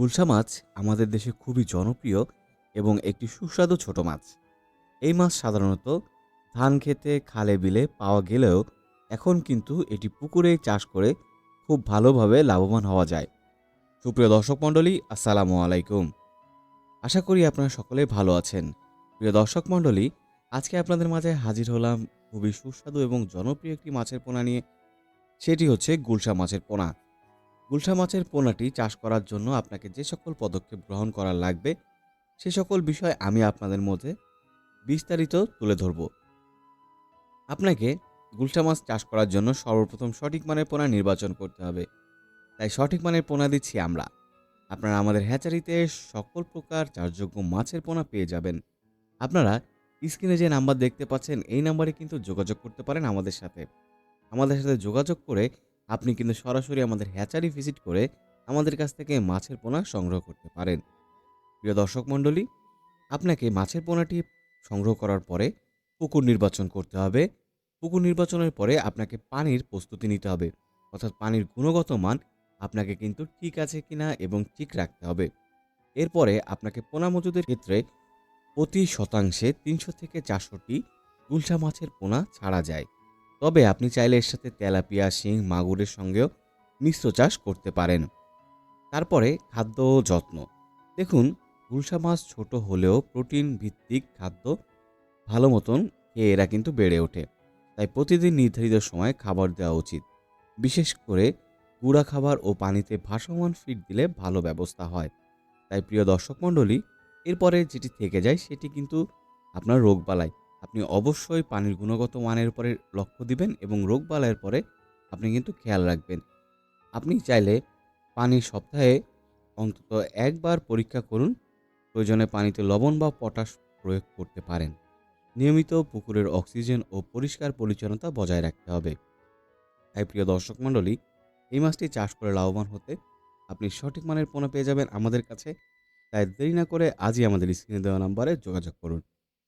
গুলশা মাছ আমাদের দেশে খুবই জনপ্রিয় এবং একটি সুস্বাদু ছোট মাছ। এই মাছ সাধারণত ধান খেতে, খালে বিলে পাওয়া গেলেও এখন কিন্তু এটি পুকুরে চাষ করে খুব ভালোভাবে লাভবান হওয়া যায়। সুপ্রিয় দর্শক মণ্ডলী, আসসালামু আলাইকুম। আশা করি আপনারা সকলে ভালো আছেন। প্রিয় দর্শক মণ্ডলী, আজকে আপনাদের মাঝে হাজির হলাম খুবই সুস্বাদু এবং জনপ্রিয় একটি মাছের পোনা নিয়ে। সেটি হচ্ছে গুলশা মাছের পোনা। গুলশা মাছের পোনাটি চাষ করার জন্য আপনাকে যে সকল পদক্ষেপ গ্রহণ করা লাগবে, সে সকল বিষয় আমি আপনাদের মধ্যে বিস্তারিত তুলে ধরব। আপনাকে গুলশা মাছ চাষ করার জন্য সর্বপ্রথম সঠিক মানের পোনা নির্বাচন করতে হবে। তাই সঠিক মানের পোনা দিচ্ছি আমরা। আপনারা আমাদের হ্যাচারিতে সকল প্রকার চাষযোগ্য মাছের পোনা পেয়ে যাবেন। আপনারা স্ক্রিনে যে নাম্বার দেখতে পাচ্ছেন, এই নাম্বারে কিন্তু যোগাযোগ করতে পারেন আমাদের সাথে। আমাদের সাথে যোগাযোগ করে আপনি কিন্তু সরাসরি আমাদের হ্যাচারি ভিজিট করে আমাদের কাছ থেকে মাছের পোনা সংগ্রহ করতে পারেন। প্রিয় দর্শক মণ্ডলী, আপনাকে মাছের পোনাটি সংগ্রহ করার পরে পুকুর নির্বাচন করতে হবে। পুকুর নির্বাচনের পরে আপনাকে পানির প্রস্তুতি নিতে হবে। অর্থাৎ পানির গুণগত মান আপনাকে কিন্তু ঠিক আছে কিনা এবং ঠিক রাখতে হবে। এরপরে আপনাকে পোনা মজুদের ক্ষেত্রে প্রতি শতাংশে তিনশো থেকে চারশোটি গুলশা মাছের পোনা ছাড়া যায়। তবে আপনি চাইলে এর সাথে তেলাপিয়া, শিং, মাগুরের সঙ্গেও মিশ্র চাষ করতে পারেন। তারপরে খাদ্য যত্ন। দেখুন, গুলশা মাছ ছোট হলেও প্রোটিন ভিত্তিক খাদ্য ভালো মতন খেয়ে এরা কিন্তু বেড়ে ওঠে। তাই প্রতিদিন নির্ধারিত সময় খাবার দেওয়া উচিত। বিশেষ করে গুঁড়া খাবার ও পানিতে ভাসমান ফিড দিলে ভালো ব্যবস্থা হয়। তাই প্রিয় দর্শক মণ্ডলী, এরপরে যেটি থেকে যায় সেটি কিন্তু আপনার রোগবালাই আপনি অবশ্যই পানির গুণগত মানের উপরে লক্ষ্য দিবেন এবং রোগবালাইয়ের পরে আপনি কিন্তু খেয়াল রাখবেন। আপনি চাইলে পানি সপ্তাহে অন্তত একবার পরীক্ষা করুন। প্রয়োজনে পানিতে লবণ বা পটাশ প্রয়োগ করতে পারেন। নিয়মিত পুকুরের অক্সিজেন ও পরিষ্কার পরিচ্ছন্নতা বজায় রাখতে হবে। তাই প্রিয় দর্শক মণ্ডলী, এই মাছটি চাষ করে লাভবান হতে আপনি সঠিক মানের পণ্য পেয়ে যাবেন আমাদের কাছে। তাই দেরি না করে আজই আমাদের স্ক্রিনে দেওয়া নাম্বারে যোগাযোগ করুন।